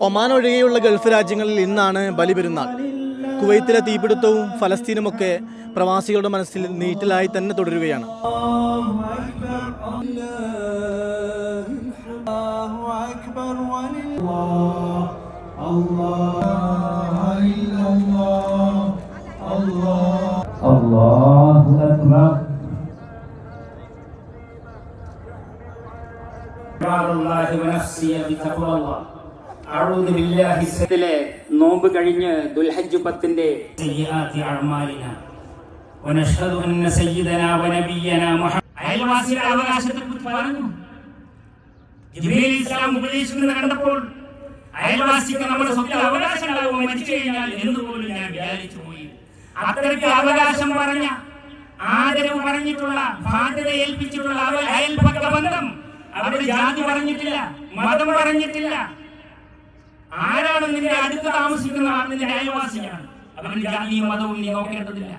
Oman ഒഴികെയുള്ള Gulf രാജ്യങ്ങളിൽ ഇന്നാണ് ബലിപെരുന്നാൾ. കുവൈത്തിലെ തീപിടുത്തവും ഫലസ്തീനുമൊക്കെ പ്രവാസികളുടെ മനസ്സിൽ നീറ്റലായി തന്നെ തുടരുകയാണ്. അള്ളാഹു അക്ബർ അള്ളാഹു. നഫ്സിയ ിലെ നോമ്പ് കഴിഞ്ഞ് ദുൽഹജ് പത്തിന്റെ അയൽവാസിയുടെ അവകാശത്തെ കുറിച്ച് പറഞ്ഞു. ജിബ്രീൽ ഇസ്ലാം ഉപദേശിക്കുന്നത് കണ്ടപ്പോൾ അയൽവാസിക്ക് നമ്മുടെ സ്വന്തം അവകാശമുണ്ടാകും മരിച്ചു കഴിഞ്ഞാൽ എന്നുപോലും ഞാൻ വിചാരിച്ചു പോയി. അത്രയ്ക്ക് അവകാശം പറഞ്ഞ ആദരവ് പറഞ്ഞിട്ടുള്ള ബാധ്യത ഏൽപ്പിച്ചിട്ടുള്ള അയൽപക്ക ബന്ധം അവിടെ ജാതി പറഞ്ഞിട്ടില്ല മതം പറഞ്ഞിട്ടില്ല. ആരാണ് നിന്റെ അടുത്ത് താമസിക്കുന്ന ആൾ? നിന്റെ അയൽവാസിയാണ്. അവരുടെ ജാതിയും മതവും നീ നോക്കേണ്ടതില്ല.